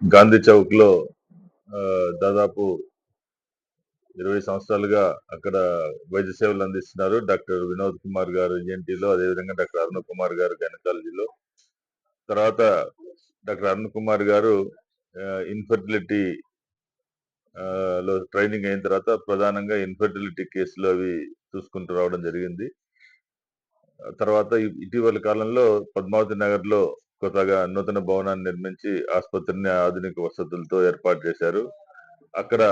గాంధీ చౌక్లో దాదాపు ఇరవై సంవత్సరాలుగా అక్కడ వైద్య సేవలు అందిస్తున్నారు. డాక్టర్ వినోద్ కుమార్ గారు ENT అదేవిధంగా డాక్టర్ అరుణ్ కుమార్ గారు గైనకాలజీలో. తర్వాత డాక్టర్ అరుణ్ కుమార్ గారు ఇన్ఫర్టిలిటీ లో ట్రైనింగ్ అయిన తర్వాత ప్రధానంగా ఇన్ఫర్టిలిటీ కేసులు అవి చూసుకుంటూ రావడం జరిగింది. తర్వాత ఇటీవల కాలంలో పద్మావతి నగర్లో కొత్తగా నూతన భవనాన్ని నిర్మించి ఆసుపత్రిని ఆధునిక వసతులతో ఏర్పాటు చేశారు. అక్కడ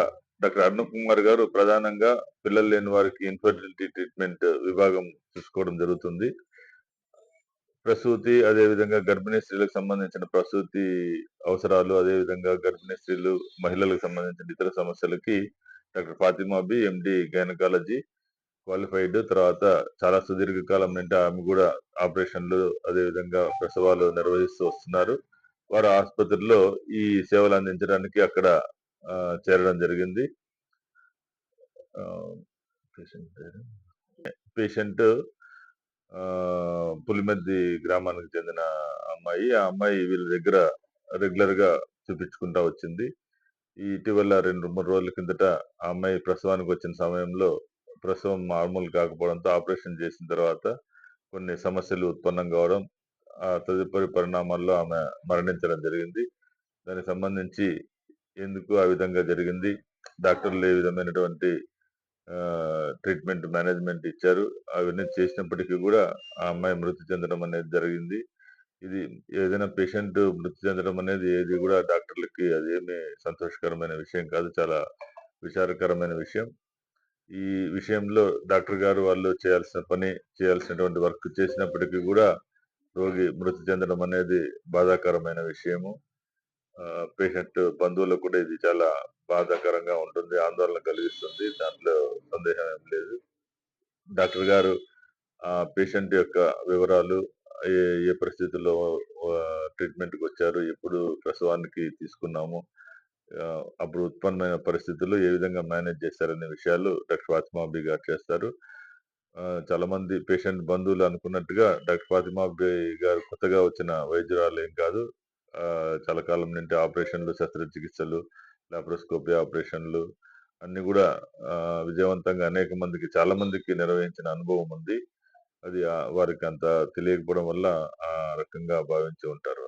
డాక్టర్ అరుణ్ కుమార్ గారు ప్రధానంగా పిల్లలు లేని వారికి ఇన్ఫర్టిలిటీ ట్రీట్మెంట్ విభాగం చూసుకోవడం జరుగుతుంది. ప్రసూతి అదేవిధంగా గర్భిణీ స్త్రీలకు సంబంధించిన ప్రసూతి అవసరాలు అదేవిధంగా గర్భిణీ స్త్రీలు మహిళలకు సంబంధించిన ఇతర సమస్యలకి doctor Fatima B MD gynaecology qualified తర్వాత చాలా సుదీర్ఘకాలం నుండి ఆమె కూడా ఆపరేషన్లు అదేవిధంగా ప్రసవాలు నిర్వహిస్తూ వస్తున్నారు. వారు ఆసుపత్రిలో ఈ సేవలు అందించడానికి అక్కడ చేరడం జరిగింది. పేషెంట్ పేషెంట్ పులిమద్ది పులిమెద్ది గ్రామానికి చెందిన అమ్మాయి. ఆ అమ్మాయి వీళ్ళ దగ్గర రెగ్యులర్గా చూపించుకుంటా వచ్చింది. ఇటీవల రెండు మూడు రోజుల కిందట ఆ అమ్మాయి ప్రసవానికి వచ్చిన సమయంలో ప్రసవం నార్మల్ కాకపోవడంతో ఆపరేషన్ చేసిన తర్వాత కొన్ని సమస్యలు ఉత్పన్నం కావడం ఆ తదుపరి పరిణామాల్లో ఆమె మరణించడం జరిగింది. దానికి సంబంధించి ఎందుకు ఆ విధంగా జరిగింది డాక్టర్లు ఏ విధమైనటువంటి ట్రీట్మెంట్ మేనేజ్మెంట్ ఇచ్చారు అవన్నీ చేసినప్పటికీ కూడా ఆ అమ్మాయి మృతి చెందడం అనేది జరిగింది. ఇది ఏదైనా పేషెంట్ మృతి చెందడం అనేది ఏది కూడా డాక్టర్లకి అదేమి సంతోషకరమైన విషయం కాదు చాలా విచారకరమైన విషయం. ఈ విషయంలో డాక్టర్ గారు వాళ్ళు చేయాల్సిన పని చేయాల్సినటువంటి వర్క్ చేసినప్పటికీ కూడా రోగి మృతి చెందడం అనేది బాధాకరమైన విషయము. పేషెంట్ బంధువులకు కూడా ఇది చాలా బాధాకరంగా ఉంటుంది ఆందోళన కలిగిస్తుంది దాంట్లో సందేహం ఏం లేదు. డాక్టర్ గారు ఆ పేషెంట్ యొక్క వివరాలు ఏ ఏ పరిస్థితుల్లో ట్రీట్మెంట్కి వచ్చారు ఎప్పుడు ప్రసవానికి తీసుకున్నాము అప్పుడు ఉత్పన్నమైన పరిస్థితుల్లో ఏ విధంగా మేనేజ్ చేశారనే విషయాలు డాక్టర్ ఫాతిమాబీ గారు చేస్తారు. చాలా మంది పేషెంట్ బంధువులు అనుకున్నట్టుగా డాక్టర్ ఫాతిమాబీ గారు కొత్తగా వచ్చిన వైద్యురాలు ఏం కాదు. చాలా కాలం నుండి ఆపరేషన్లు శస్త్రచికిత్సలు లాప్రోస్కోపీ ఆపరేషన్లు అన్ని కూడా విజయవంతంగా అనేక మందికి చాలా మందికి నిర్వహించిన అనుభవం ఉంది. అది వారికి అంత తెలియకపోవడం వల్ల ఆ రకంగా భావించి ఉంటారు.